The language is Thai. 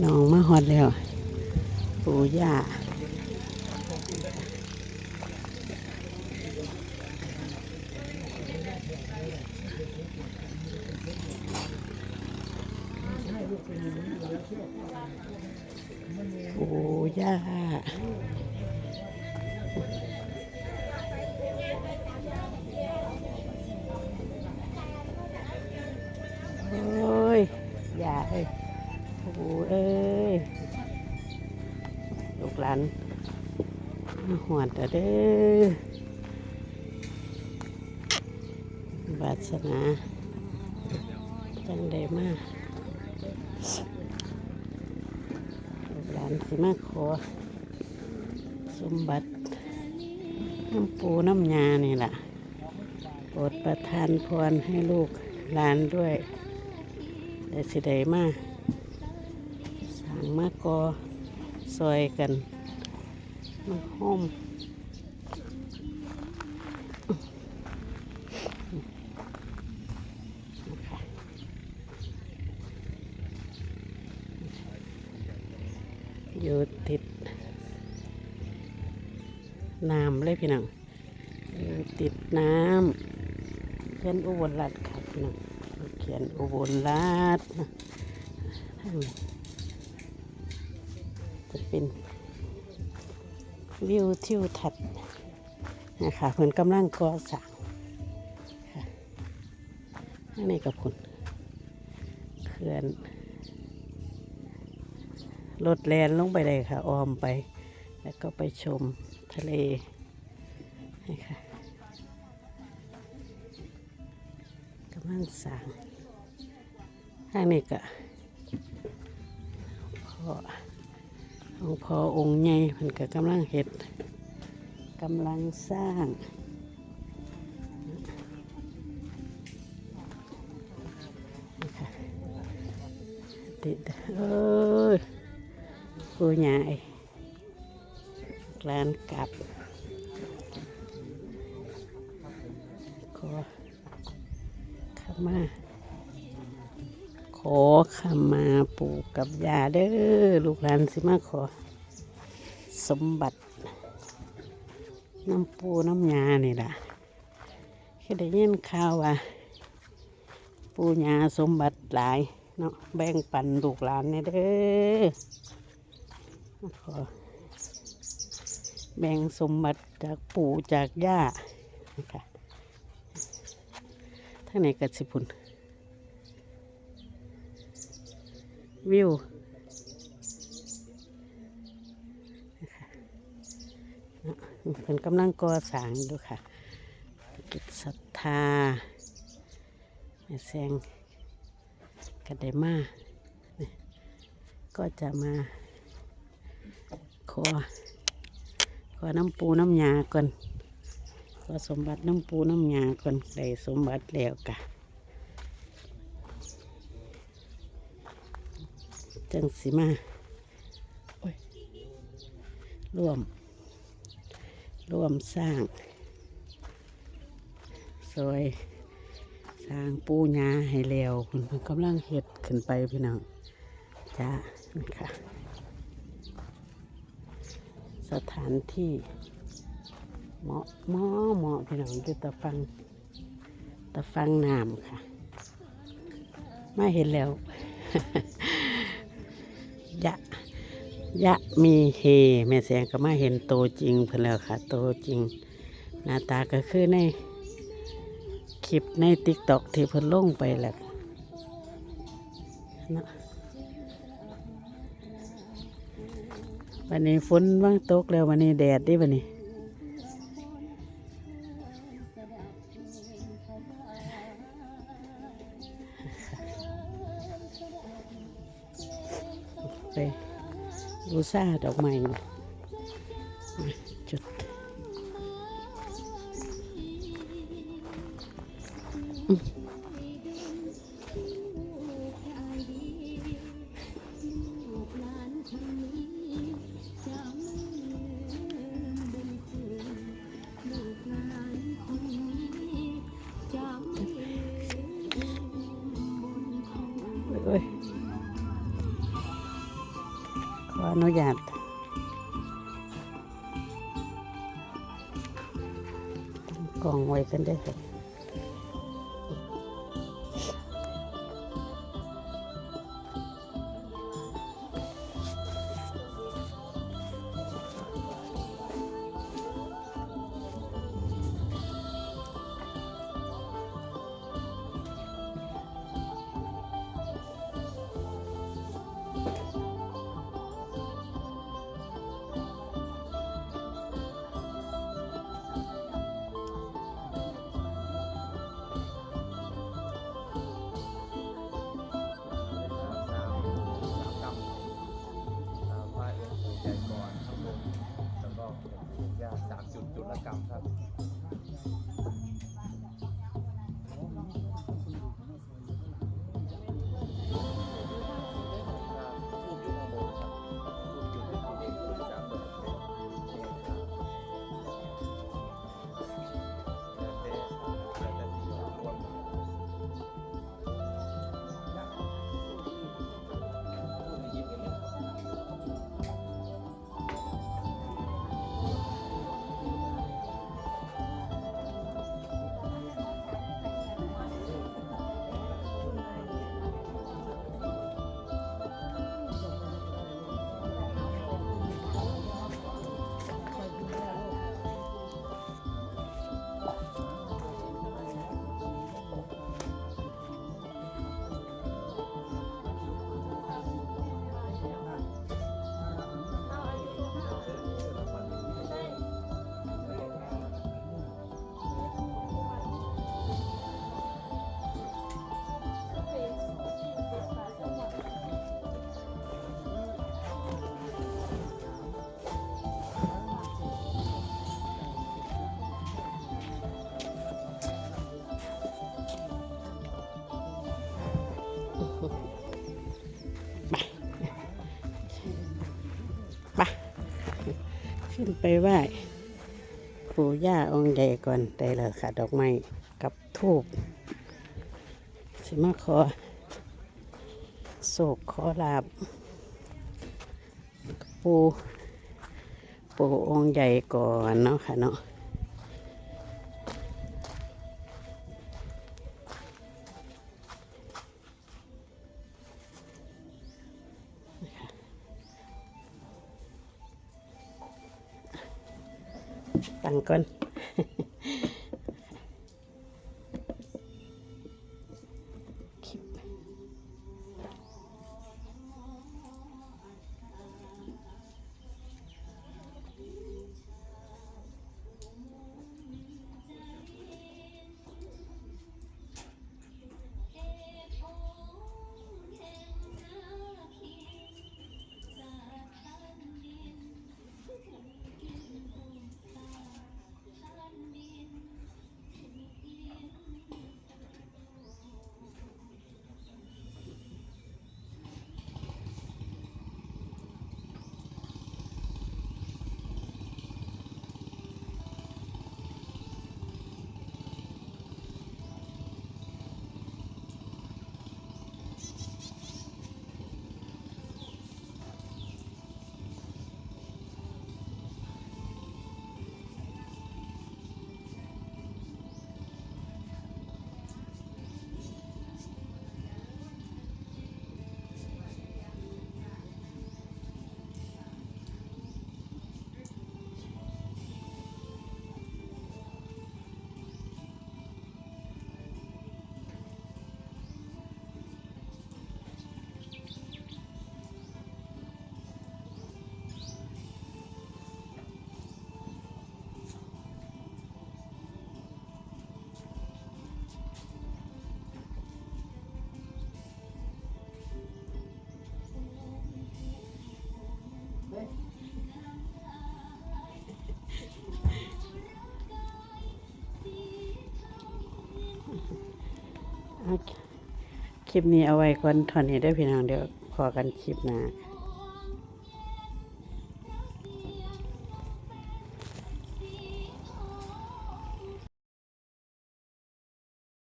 น้องมาฮอดแล้ว ปู่ย่าปู่ย่าานหวดเอาเด้อวาสนาจังได้มากหลานสิมาขอ สมบัติ น้ำปูน้ำยานี่ล่ะโปรดประทานพรให้ลูกหลานด้วยแต่สิได้มาสั่งมากอซอยกัน มันหอมอยู่ติดน้ำเลยพี่น้องอยู่ติดน้ำเขียนอุบลรัฐครับพี่น้องเขียนอุบลรัฐนะจะเป็น วิวทิวทัศน์นะคะเพิ่นกำลังก่อสร้างอันนี้กับคุณเขื่อนรถแลนลงไปเลยค่ะ ออมไป แล้วก็ไปชมทะเลนะคะกำลังสร้างอันนี้ก็พอ หลวงพ่อองค์ใหญ่เพิ่นก็กำลังเฮ็ดกำลังสร้างติดเอ้ยผู้ใหญ่ร้านกลับขอขมา อขมาปู่กับยาเด้อลูกหลานสิมาขอ สมบัติ น้ำปูน้ำยานี่ล่ะแค่ได้ยินข่าวว่าปูยาสมบัติหลายเนาะแบ่งปันลูกหลานเนี่ยเด้อมาขอแบ่งสมบัติจากปู่จากย่านะคะทั้งในกัสิพุน วิวเพิ่นกำลังก่อสร้างอยู่ค่ะกิจศรัทธาแม่แซงกระเดมาก็จะมา ขอ ขอน้ำปูน้ำยาก่อนขอสมบัติน้ำปูน้ำยาก่อนได้สมบัติแล้วกะ จังสิมาโอ้ยร่วม ร่วมสร้างซอยสร้างปูญาให้แล้วคุณเพิ่นกำลังเฮ็ดขึ้นไปพี่น้องจ้านี่ค่ะ สถานที่เหมาะเหมาะเหมาะพี่น้องอยู่ตะฟังตะฟังน้ำค่ะ มาเห็นแล้ว ยะ ยะมีเฮแม่แสงก็มาเห็นโตจริงเพิ่นแล้วค่ะ โตจริง หน้าตาก็คือในคลิปในติ๊กต็อกที่เพิ่นลงไปแหละนะวันนี้ฝนว่างตกแล้ววันนี้แดดดิวันนี้ ซาดอกไม้มาจุดอืมเอ้ย อนุญาตกล่องไว้กันได้ค่ะ ขึ้นไปไหว้ปู่ย่าองค์ใหญ่ก่อนได้เลยค่ะ ดอกไม้กับทูบสิมาขอโศกขอลาบ ปู่ปู่องค์ใหญ่ก่อนเนาะค่ะเนาะ ตั้งก่อน คลิปนี้เอาไว้ก่อนเท่านี้ได้พี่น้องเดี๋ยวพอกันคลิปหน้าะ